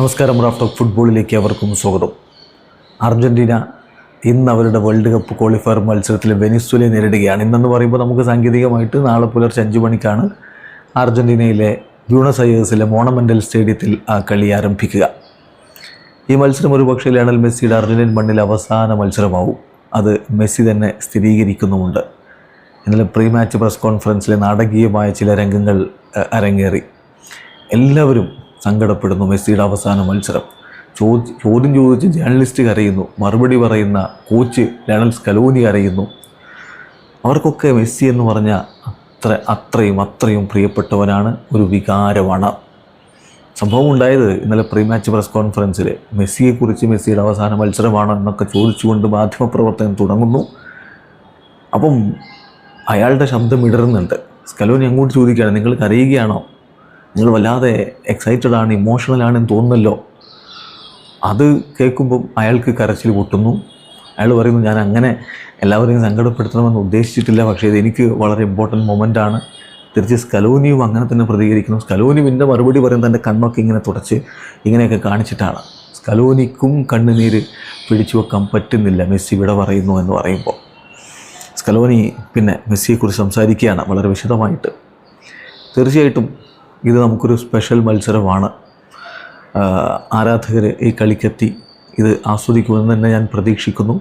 നമസ്കാരം Raf talk ഫുട്ബോളിലേക്ക് അവർക്കും സ്വാഗതം. അർജന്റീന ഇന്ന് അവരുടെ വേൾഡ് കപ്പ് ക്വാളിഫയർ മത്സരത്തിൽ വെനിസ്വലയെ നേരിടുകയാണ്. ഇന്നെന്ന് പറയുമ്പോൾ നമുക്ക് സാങ്കേതികമായിട്ട് നാളെ പുലർച്ചെ അഞ്ച് മണിക്കാണ് അർജന്റീനയിലെ ബ്യൂണസ് അയേഴ്സിലെ മോണമെന്റൽ സ്റ്റേഡിയത്തിൽ ആ കളി ആരംഭിക്കുക. ഈ മത്സരം ഒരു പക്ഷേ ലയണൽ മെസ്സിയുടെ അർജന്റീൻ മണ്ണിൽ അവസാന മത്സരമാവും. അത് മെസ്സി തന്നെ സ്ഥിരീകരിക്കുന്നുമുണ്ട്. ഇന്നലെ പ്രീ മാച്ച് പ്രസ് കോൺഫറൻസിലെ നാടകീയമായ ചില രംഗങ്ങൾ അരങ്ങേറി. എല്ലാവരും സങ്കടപ്പെടുന്നു മെസ്സിയുടെ അവസാന മത്സരം. ചോദി ചോദ്യം ചോദിച്ച് ജേർണലിസ്റ്റ് കരയുന്നു. മറുപടി പറയുന്ന കോച്ച് ലണൽ സ്കലോനി അറിയുന്നു അവർക്കൊക്കെ മെസ്സി എന്ന് പറഞ്ഞ അത്ര അത്രയും അത്രയും പ്രിയപ്പെട്ടവനാണ് ഒരു വികാരമാണ് സംഭവം ഉണ്ടായത് ഇന്നലെ പ്രീ മാച്ച് പ്രസ് കോൺഫറൻസിൽ മെസ്സിയെക്കുറിച്ച് മെസ്സിയുടെ അവസാന മത്സരമാണോ എന്നൊക്കെ ചോദിച്ചുകൊണ്ട് മാധ്യമപ്രവർത്തനം തുടങ്ങുന്നു. അപ്പം അയാളുടെ ശബ്ദം ഇടറുന്നുണ്ട്. സ്കലോനി അങ്ങോട്ട് ചോദിക്കുകയാണ് നിങ്ങൾ കരയുകയാണോ? നിങ്ങൾ വല്ലാതെ എക്സൈറ്റഡ് ആണ് ഇമോഷണൽ ആണെന്ന് തോന്നുന്നല്ലോ. അത് കേൾക്കുമ്പം അയാൾക്ക് കരച്ചിൽ പൊട്ടുന്നു. അയാൾ പറയുന്നു ഞാൻ അങ്ങനെ എല്ലാവരെയും സങ്കടപ്പെടുത്തണമെന്ന് ഉദ്ദേശിച്ചിട്ടില്ല പക്ഷേ ഇത് എനിക്ക് വളരെ ഇമ്പോർട്ടന്റ് മൊമെന്റ് ആണ്. തിരിച്ച് സ്കലോനിയും അങ്ങനെ തന്നെ പ്രതികരിക്കുന്നു. സ്കലോനി മറുപടി പറയും തന്റെ കണ്ണൊക്കെ ഇങ്ങനെ തുടച്ച് ഇങ്ങനെയൊക്കെ കാണിച്ചിട്ടാണ്. സ്കലോനിക്കും കണ്ണുനീര് പിടിച്ചു വെക്കാൻ പറ്റുന്നില്ല മെസ്സി ഇവിടെ പറയുന്നു എന്ന് പറയുമ്പോൾ. സ്കലോനി പിന്നെ മെസ്സിയെക്കുറിച്ച് സംസാരിക്കുകയാണ് വളരെ വിശദമായിട്ട്. തീർച്ചയായിട്ടും ഇത് നമുക്കൊരു സ്പെഷ്യൽ മത്സരമാണ്. ആരാധകർ ഈ കളിക്കെത്തി ഇത് ആസ്വദിക്കുമെന്ന് തന്നെ ഞാൻ പ്രതീക്ഷിക്കുന്നു.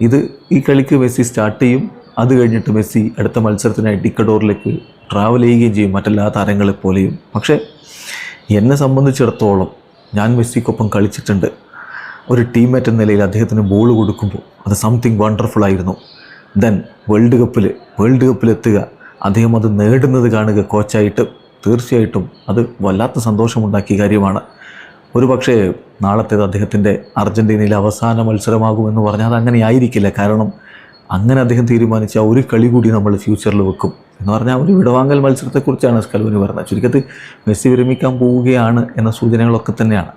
ഇത് ഈ കളിക്ക് മെസ്സി സ്റ്റാർട്ട് ചെയ്യും. അത് കഴിഞ്ഞിട്ട് മെസ്സി അടുത്ത മത്സരത്തിനായി ടിക്കഡോറിലേക്ക് ട്രാവൽ ചെയ്യുകയും ചെയ്യും. മറ്റെല്ലാ താരങ്ങളെ പോലെയും. പക്ഷേ എന്നെ സംബന്ധിച്ചിടത്തോളം ഞാൻ മെസ്സിക്കൊപ്പം കളിച്ചിട്ടുണ്ട്. ഒരു ടീംമേറ്റ് എന്ന നിലയിൽ അദ്ദേഹത്തിന് ബോൾ കൊടുക്കുമ്പോൾ അത് സംതിങ് വണ്ടർഫുൾ ആയിരുന്നു. ദെൻ വേൾഡ് കപ്പിൽ വേൾഡ് കപ്പിലെത്തുക അദ്ദേഹം അത് നേടുന്നത് കാണുക കോച്ചായിട്ട് തീർച്ചയായിട്ടും അത് വല്ലാത്ത സന്തോഷമുണ്ടാക്കിയ കാര്യമാണ്. ഒരു പക്ഷേ നാളത്തേത് അദ്ദേഹത്തിന്റെ അർജന്റീനയിലെ അവസാന മത്സരമാകുമെന്ന് പറഞ്ഞാൽ അത് അങ്ങനെ ആയിരിക്കില്ല. കാരണം അങ്ങനെ അദ്ദേഹം തീരുമാനിച്ച ഒരു കളി കൂടി നമ്മൾ ഫ്യൂച്ചറിൽ വെക്കും. എന്ന് പറഞ്ഞാൽ ഒരു വിടവാങ്ങൽ മത്സരത്തെക്കുറിച്ചാണ് സ്കലോനി പറഞ്ഞത്. ചുരുക്കത്തിൽ മെസ്സി വിരമിക്കാൻ പോവുകയാണ് എന്ന സൂചനകളൊക്കെ തന്നെയാണ്.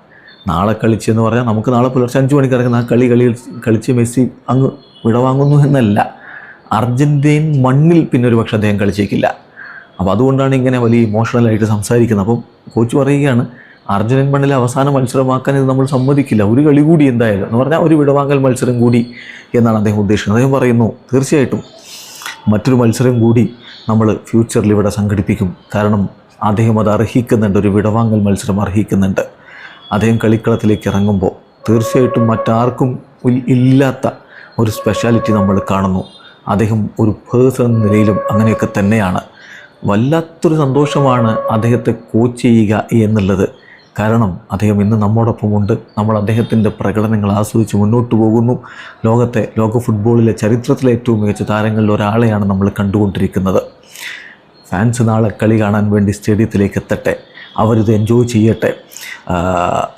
നാളെ കളിച്ചെന്ന് പറഞ്ഞാൽ നമുക്ക് നാളെ പുലർച്ചെ അഞ്ച് മണിക്ക് ഇറങ്ങുന്ന ആ കളി കളി കളിച്ച് മെസ്സി അങ്ങ് വിടവാങ്ങുന്നു എന്നല്ല. അർജന്റീൻ മണ്ണിൽ പിന്നെ ഒരു പക്ഷേ അദ്ദേഹം കളിച്ചേക്കില്ല. അപ്പോൾ അതുകൊണ്ടാണ് ഇങ്ങനെ വലിയ ഇമോഷണലായിട്ട് സംസാരിക്കുന്നത്. അപ്പം കോച്ച് പറയുകയാണ് അർജുനൻ മണ്ണിൽ അവസാന മത്സരമാക്കാൻ ഇത് നമ്മൾ സമ്മതിക്കില്ല. ഒരു കളി കൂടി എന്തായാലും എന്ന് പറഞ്ഞാൽ ഒരു വിടവാങ്ങൽ മത്സരം കൂടി എന്നാണ് അദ്ദേഹം ഉദ്ദേശിക്കുന്നത്. അദ്ദേഹം പറയുന്നു തീർച്ചയായിട്ടും മറ്റൊരു മത്സരം കൂടി നമ്മൾ ഫ്യൂച്ചറിൽ ഇവിടെ സംഘടിപ്പിക്കും. കാരണം അദ്ദേഹം അത് അർഹിക്കുന്നുണ്ട്. ഒരു വിടവാങ്ങൽ മത്സരം അർഹിക്കുന്നുണ്ട്. അദ്ദേഹം കളിക്കളത്തിലേക്ക് ഇറങ്ങുമ്പോൾ തീർച്ചയായിട്ടും മറ്റാർക്കും ഇല്ലാത്ത ഒരു സ്പെഷ്യാലിറ്റി നമ്മൾ കാണുന്നു. അദ്ദേഹം ഒരു പേഴ്സൺ നിലയിലും അങ്ങനെയൊക്കെ തന്നെയാണ്. വല്ലാത്തൊരു സന്തോഷമാണ് അദ്ദേഹത്തെ കോച്ച് ചെയ്യുക എന്നുള്ളത്. കാരണം അദ്ദേഹം ഇന്ന് നമ്മോടൊപ്പമുണ്ട്. നമ്മൾ അദ്ദേഹത്തിന്റെ പ്രകടനങ്ങൾ ആസ്വദിച്ച് മുന്നോട്ട് പോകുന്നു. ലോകത്തെ ലോക ഫുട്ബോളിലെ ചരിത്രത്തിലെ ഏറ്റവും മികച്ച താരങ്ങളിൽ ഒരാളെയാണ് നമ്മൾ കണ്ടുകൊണ്ടിരിക്കുന്നത്. ഫാൻസ് നാളെ കളി കാണാൻ വേണ്ടി സ്റ്റേഡിയത്തിലേക്ക് എത്തട്ടെ. അവരിത് എൻജോയ് ചെയ്യട്ടെ.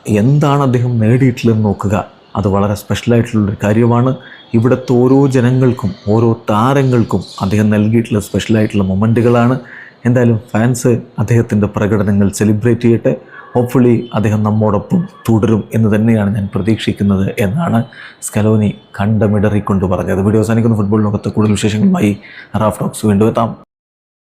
എന്താണ് അദ്ദേഹം നേടിയിട്ടുള്ളതെന്ന് നോക്കുക. അത് വളരെ സ്പെഷ്യലായിട്ടുള്ളൊരു കാര്യമാണ്. ഇവിടുത്തെ ഓരോ ജനങ്ങൾക്കും ഓരോ താരങ്ങൾക്കും അദ്ദേഹം നൽകിയിട്ടുള്ള സ്പെഷ്യലായിട്ടുള്ള മൊമെന്റുകളാണ് എന്തായാലും ഫാൻസ് അദ്ദേഹത്തിന്റെ പ്രകടനങ്ങൾ സെലിബ്രേറ്റ് ചെയ്യട്ടെ. ഹോപ്പ്ഫുള്ളി അദ്ദേഹം നമ്മോടൊപ്പം തുടരും എന്ന് തന്നെയാണ് ഞാൻ പ്രതീക്ഷിക്കുന്നത് എന്നാണ് സ്കലോനി കണ്ടമിടറിക്കൊണ്ട് പറഞ്ഞത്. വീഡിയോ അവസാനിക്കുന്ന. ഫുട്ബോൾ ലോകത്ത് കൂടുതൽ വിശേഷങ്ങളുമായി റാഫ് ടോക്സ് വീണ്ടും എത്താം.